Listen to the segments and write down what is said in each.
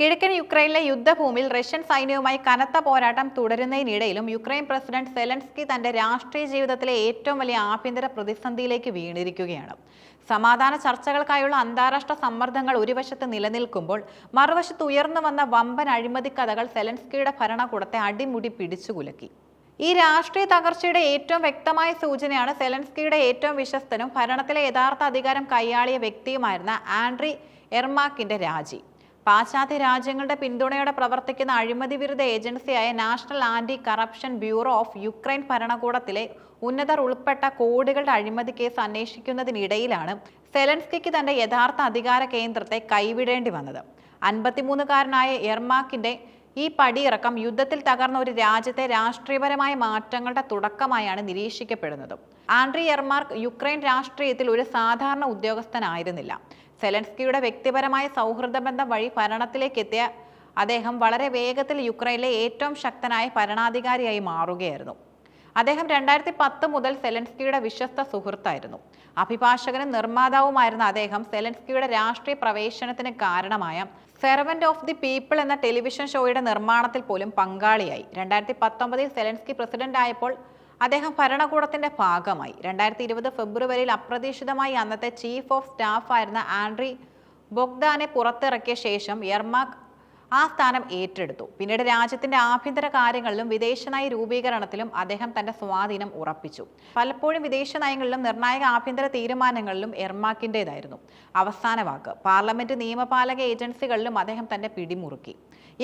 കിഴക്കൻ യുക്രൈനിലെ യുദ്ധഭൂമിയിൽ റഷ്യൻ സൈന്യവുമായി കനത്ത പോരാട്ടം തുടരുന്നതിനിടയിലും യുക്രൈൻ പ്രസിഡന്റ് സെലൻസ്കി തന്റെ രാഷ്ട്രീയ ജീവിതത്തിലെ ഏറ്റവും വലിയ ആഭ്യന്തര പ്രതിസന്ധിയിലേക്ക് വീണിരിക്കുകയാണ്. സമാധാന ചർച്ചകൾക്കായുള്ള അന്താരാഷ്ട്ര സമ്മർദ്ദങ്ങൾ ഒരു വശത്ത് നിലനിൽക്കുമ്പോൾ മറുവശത്ത് ഉയർന്നു വന്ന വമ്പൻ അഴിമതി കഥകൾ സെലൻസ്കിയുടെ ഭരണകൂടത്തെ അടിമുടി പിടിച്ചുകുലക്കി ഈ രാഷ്ട്രീയ തകർച്ചയുടെ ഏറ്റവും വ്യക്തമായ സൂചനയാണ് സെലൻസ്കിയുടെ ഏറ്റവും വിശ്വസ്തനും ഭരണത്തിലെ യഥാർത്ഥ അധികാരം കൈയാളിയ വ്യക്തിയുമായിരുന്ന ആൻഡ്രി എർമാക്കിന്റെ രാജി. പാശ്ചാത്യ രാജ്യങ്ങളുടെ പിന്തുണയോടെ പ്രവർത്തിക്കുന്ന അഴിമതി വിരുദ്ധ ഏജൻസിയായ national anti corruption bureau of Ukraine ഭരണകൂടത്തിലെ ഉന്നതർ ഉൾപ്പെട്ട കോടികളുടെ അഴിമതി കേസ് അന്വേഷിക്കുന്നതിനിടയിലാണ് സെലൻസ്കിക്ക് തന്റെ യഥാർത്ഥ അധികാര കേന്ദ്രത്തെ കൈവിടേണ്ടി വന്നത്. അൻപത്തിമൂന്നുകാരനായ എർമാക്കിന്റെ ഈ പടിയിറക്കം യുദ്ധത്തിൽ തകർന്ന ഒരു രാജ്യത്തെ രാഷ്ട്രീയപരമായ മാറ്റങ്ങളുടെ തുടക്കമായാണ് നിരീക്ഷിക്കപ്പെടുന്നത്. ആൻഡ്രി എർമാർക്ക് യുക്രൈൻ രാഷ്ട്രീയത്തിൽ ഒരു സാധാരണ ഉദ്യോഗസ്ഥനായിരുന്നില്ല. സെലൻസ്കിയുടെ വ്യക്തിപരമായ സൗഹൃദ ബന്ധം വഴി ഭരണത്തിലേക്ക് എത്തിയ അദ്ദേഹം വളരെ വേഗത്തിൽ യുക്രൈനിലെ ഏറ്റവും ശക്തനായ ഭരണാധികാരിയായി മാറുകയായിരുന്നു. അദ്ദേഹം രണ്ടായിരത്തി പത്ത് മുതൽ സെലൻസ്കിയുടെ വിശ്വസ്ത സുഹൃത്തായിരുന്നു. അഭിഭാഷകനും നിർമ്മാതാവുമായിരുന്ന അദ്ദേഹം സെലൻസ്കിയുടെ രാഷ്ട്രീയ പ്രവേശനത്തിന് കാരണമായ സെർവന്റ് ഓഫ് ദി പീപ്പിൾ എന്ന ടെലിവിഷൻ ഷോയുടെ നിർമ്മാണത്തിൽ പോലും പങ്കാളിയായി. രണ്ടായിരത്തി പത്തൊമ്പതിൽ സെലൻസ്കി പ്രസിഡന്റ് ആയപ്പോൾ അദ്ദേഹം ഭരണകൂടത്തിന്റെ ഭാഗമായി. രണ്ടായിരത്തി ഇരുപത് ഫെബ്രുവരിയിൽ അപ്രതീക്ഷിതമായി അന്നത്തെ ചീഫ് ഓഫ് സ്റ്റാഫ് ആയിരുന്ന ആൻഡ്രി ബൊഗ്ദാനെ പുറത്തിറക്കിയ ശേഷം എർമാക് ആ സ്ഥാനം ഏറ്റെടുത്തു. പിന്നീട് രാജ്യത്തിന്റെ ആഭ്യന്തര കാര്യങ്ങളിലും വിദേശ നയ രൂപീകരണത്തിലും അദ്ദേഹം തന്റെ സ്വാധീനം ഉറപ്പിച്ചു. പലപ്പോഴും വിദേശ നയങ്ങളിലും നിർണായക ആഭ്യന്തര തീരുമാനങ്ങളിലും എർമാക്കിന്റെതായിരുന്നു അവസാന വാക്ക്. പാർലമെന്റ് നിയമപാലക ഏജൻസികളിലും അദ്ദേഹം തന്റെ പിടിമുറുക്കി.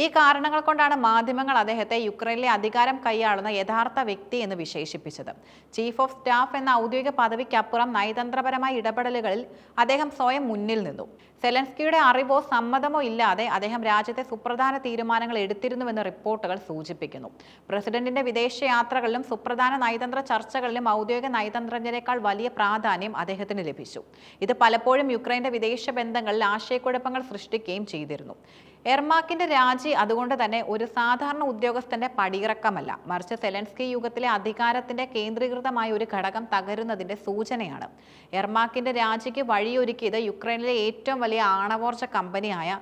ഈ കാരണങ്ങൾ കൊണ്ടാണ് മാധ്യമങ്ങൾ അദ്ദേഹത്തെ യുക്രൈനിലെ അധികാരം കൈയാളുന്ന യഥാർത്ഥ വ്യക്തി എന്ന് വിശേഷിപ്പിച്ചത്. ചീഫ് ഓഫ് സ്റ്റാഫ് എന്ന ഔദ്യോഗിക പദവിക്കപ്പുറം നയതന്ത്രപരമായ ഇടപെടലുകളിൽ അദ്ദേഹം സ്വയം മുന്നിൽ നിന്നു. സെലൻസ്കിയുടെ അറിവോ സമ്മതമോ ഇല്ലാതെ അദ്ദേഹം രാജ്യത്തെ സുപ്രധാന തീരുമാനങ്ങൾ എടുത്തിരുന്നുവെന്ന് റിപ്പോർട്ടുകൾ സൂചിപ്പിക്കുന്നു. പ്രസിഡന്റിന്റെ വിദേശയാത്രകളിലും സുപ്രധാന നയതന്ത്ര ചർച്ചകളിലും ഔദ്യോഗിക നയതന്ത്രജ്ഞരെക്കാൾ വലിയ പ്രാധാന്യം അദ്ദേഹത്തിന് ലഭിച്ചു. ഇത് പലപ്പോഴും യുക്രൈന്റെ വിദേശ ബന്ധങ്ങളിൽ ആശയക്കുഴപ്പങ്ങൾ സൃഷ്ടിക്കുകയും ചെയ്തിരുന്നു. എർമാക്കിന്റെ രാജി അതുകൊണ്ട് തന്നെ ഒരു സാധാരണ ഉദ്യോഗസ്ഥന്റെ പടിയിറക്കമല്ല. മറിച്ച് സെലൻസ്കി യുഗത്തിലെ അധികാരത്തിന്റെ കേന്ദ്രീകൃതമായ ഒരു ഘടകം തകരുന്നതിന്റെ സൂചനയാണ്. എർമാക്കിന്റെ രാജിക്ക് വഴിയൊരുക്കിയത് യുക്രൈനിലെ ഏറ്റവും വലിയ ആണവോർജ കമ്പനിയായ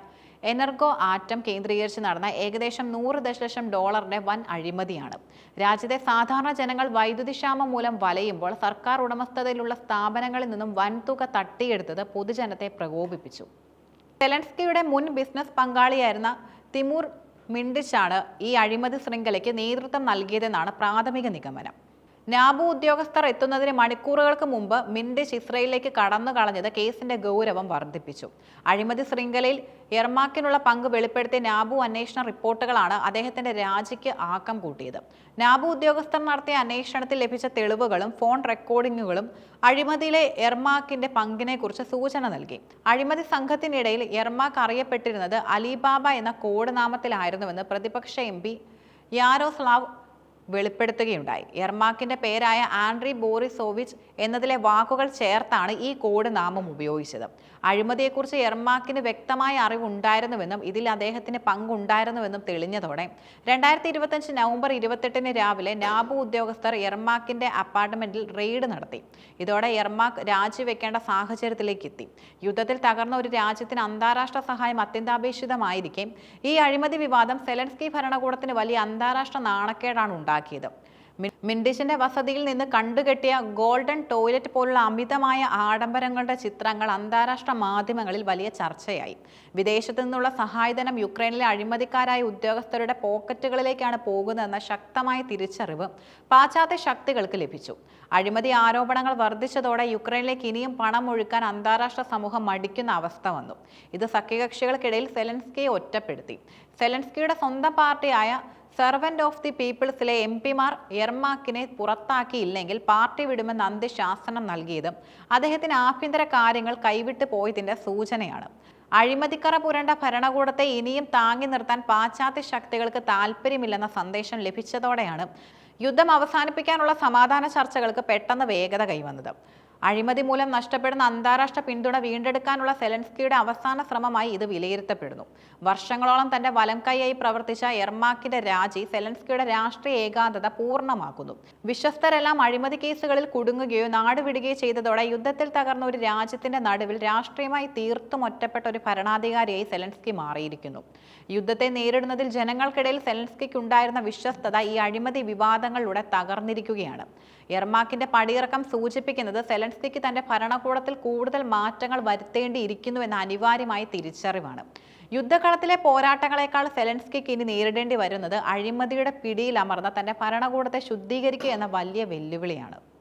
എനർഗോ ആറ്റം കേന്ദ്രീകരിച്ച് നടന്ന ഏകദേശം നൂറ് ദശലക്ഷം ഡോളറിന്റെ വൻ അഴിമതിയാണ്. രാജ്യത്തെ സാധാരണ ജനങ്ങൾ വൈദ്യുതി ക്ഷാമം മൂലം വലയുമ്പോൾ സർക്കാർ ഉടമസ്ഥതയിലുള്ള സ്ഥാപനങ്ങളിൽ നിന്നും വൻതുക തട്ടിയെടുത്തത് പൊതുജനത്തെ പ്രകോപിപ്പിച്ചു. സെലൻസ്കിയുടെ മുൻ ബിസിനസ് പങ്കാളിയായിരുന്ന തിമൂർ മിണ്ടിച്ചാണ് ഈ അഴിമതി ശൃംഖലയ്ക്ക് നേതൃത്വം നൽകിയതെന്നാണ് പ്രാഥമിക നിഗമനം. നാബു ഉദ്യോഗസ്ഥർ എത്തുന്നതിന് മണിക്കൂറുകൾക്ക് മുമ്പ് മിൻഡിഷ് ഇസ്രയേലിലേക്ക് കടന്നു കളഞ്ഞത് കേസിന്റെ ഗൗരവം വർദ്ധിപ്പിച്ചു. അഴിമതി ശൃംഖലയിൽ എർമാക്കിനുള്ള പങ്ക് വെളിപ്പെടുത്തിയ നാബു അന്വേഷണ റിപ്പോർട്ടുകളാണ് അദ്ദേഹത്തിന്റെ രാജിക്ക് ആക്കം കൂട്ടിയത്. നാബു ഉദ്യോഗസ്ഥർ നടത്തിയ അന്വേഷണത്തിൽ ലഭിച്ച തെളിവുകളും ഫോൺ റെക്കോർഡിങ്ങുകളും അഴിമതിയിലെ എർമാക്കിന്റെ പങ്കിനെക്കുറിച്ച് സൂചന നൽകി. അഴിമതി സംഘത്തിനിടയിൽ എർമാക്ക് അറിയപ്പെട്ടിരുന്നത് അലിബാബ എന്ന കോഡ് നാമത്തിലായിരുന്നുവെന്ന് പ്രതിപക്ഷ എം പി യാരോസ്ലാവ് വെളിപ്പെടുത്തുകയുണ്ടായി. എർമാക്കിന്റെ പേരായ ആൻഡ്രി ബോറിസോവിച്ച് എന്നതിലെ വാക്കുകൾ ചേർത്താണ് ഈ കോഡ് നാമം ഉപയോഗിച്ചത്. അഴിമതിയെക്കുറിച്ച് എർമാക്കിന് വ്യക്തമായ അറിവുണ്ടായിരുന്നുവെന്നും ഇതിൽ അദ്ദേഹത്തിന് പങ്കുണ്ടായിരുന്നുവെന്നും തെളിഞ്ഞതോടെ രണ്ടായിരത്തി ഇരുപത്തഞ്ച് നവംബർ ഇരുപത്തെട്ടിന് രാവിലെ നാബു ഉദ്യോഗസ്ഥർ എർമാക്കിന്റെ അപ്പാർട്ട്മെന്റിൽ റെയ്ഡ് നടത്തി. ഇതോടെ എർമാക്ക് രാജിവെക്കേണ്ട സാഹചര്യത്തിലേക്ക് എത്തി. യുദ്ധത്തിൽ തകർന്ന ഒരു രാജ്യത്തിന് അന്താരാഷ്ട്ര സഹായം അത്യന്താപേക്ഷിതമായിരിക്കെ. ഈ അഴിമതി വിവാദം സെലൻസ്കി ഭരണകൂടത്തിന് വലിയ അന്താരാഷ്ട്ര നാണക്കേടാണ് ഉണ്ടാക്കിയത്. മിൻഡിഷിന്റെ വസതിയിൽ നിന്ന് കണ്ടുകെട്ടിയ ഗോൾഡൻ ടോയ്ലറ്റ് പോലുള്ള അമിതമായ ആഡംബരങ്ങളുടെ ചിത്രങ്ങൾ അന്താരാഷ്ട്ര മാധ്യമങ്ങളിൽ വലിയ ചർച്ചയായി. വിദേശത്തു നിന്നുള്ള സഹായധനം യുക്രൈനിലെ അഴിമതിക്കാരായ ഉദ്യോഗസ്ഥരുടെ പോക്കറ്റുകളിലേക്കാണ് പോകുന്നതെന്ന ശക്തമായ തിരിച്ചറിവ് പാശ്ചാത്യ ശക്തികൾക്ക് ലഭിച്ചു. അഴിമതി ആരോപണങ്ങൾ വർദ്ധിച്ചതോടെ യുക്രൈനിലേക്ക് ഇനിയും പണം ഒഴുക്കാൻ അന്താരാഷ്ട്ര സമൂഹം മടിക്കുന്ന അവസ്ഥ വന്നു. ഇത് സഖ്യകക്ഷികൾക്കിടയിൽ സെലൻസ്കിയെ ഒറ്റപ്പെടുത്തി. സെലൻസ്കിയുടെ സ്വന്തം പാർട്ടിയായ സെർവന്റ് ഓഫ് ദി പീപ്പിൾസിലെ എം പിമാർ എർമാക്കിനെ പുറത്താക്കിയില്ലെങ്കിൽ പാർട്ടി വിടുമെന്ന് അന്ത്യശാസനം നൽകിയത്. അദ്ദേഹത്തിന് ആഭ്യന്തര കാര്യങ്ങൾ കൈവിട്ടു പോയതിന്റെ സൂചനയാണ്. അഴിമതിക്കറ പുരണ്ട ഭരണകൂടത്തെ ഇനിയും താങ്ങി നിർത്താൻ പാശ്ചാത്യ ശക്തികൾക്ക് താല്പര്യമില്ലെന്ന സന്ദേശം ലഭിച്ചതോടെയാണ് യുദ്ധം അവസാനിപ്പിക്കാനുള്ള സമാധാന ചർച്ചകൾക്ക് പെട്ടെന്ന് വേഗത കൈവന്നത്. അഴിമതി മൂലം നഷ്ടപ്പെടുന്ന അന്താരാഷ്ട്ര പിന്തുണ വീണ്ടെടുക്കാനുള്ള സെലൻസ്കിയുടെ അവസാന ശ്രമമായി ഇത് വിലയിരുത്തപ്പെടുന്നു. വർഷങ്ങളോളം തന്റെ വലംകൈയായി പ്രവർത്തിച്ച എർമാക്കിന്റെ രാജി സെലൻസ്കിയുടെ രാഷ്ട്രീയ ഏകാന്തത പൂർണമാക്കുന്നു. വിശ്വസ്തരെല്ലാം അഴിമതി കേസുകളിൽ കുടുങ്ങുകയോ നാടുവിടുകയോ ചെയ്തതോടെ യുദ്ധത്തിൽ തകർന്ന ഒരു രാജ്യത്തിന്റെ നടുവിൽ രാഷ്ട്രീയമായി തീർത്തും ഒറ്റപ്പെട്ട ഒരു ഭരണാധികാരിയായി സെലൻസ്കി മാറിയിരിക്കുന്നു. യുദ്ധത്തെ നേരിടുന്നതിൽ ജനങ്ങൾക്കിടയിൽ സെലൻസ്കിക്ക് ഉണ്ടായിരുന്ന വിശ്വസ്തത ഈ അഴിമതി വിവാദങ്ങളിലൂടെ തകർന്നിരിക്കുകയാണ്. എർമാക്കിന്റെ പടിയിറക്കം സൂചിപ്പിക്കുന്നത് സെലൻസ്കിക്ക് തന്റെ ഭരണകൂടത്തിൽ കൂടുതൽ മാറ്റങ്ങൾ വരുത്തേണ്ടിയിരിക്കുന്നു എന്ന അനിവാര്യമായ തിരിച്ചറിവാണ്. യുദ്ധകളത്തിലെ പോരാട്ടങ്ങളെക്കാൾ സെലൻസ്കിക്ക് ഇനി നേരിടേണ്ടി വരുന്നത് അഴിമതിയുടെ പിടിയിൽ അമർന്ന തന്റെ ഭരണകൂടത്തെ ശുദ്ധീകരിക്കുക എന്ന വലിയ വെല്ലുവിളിയാണ്.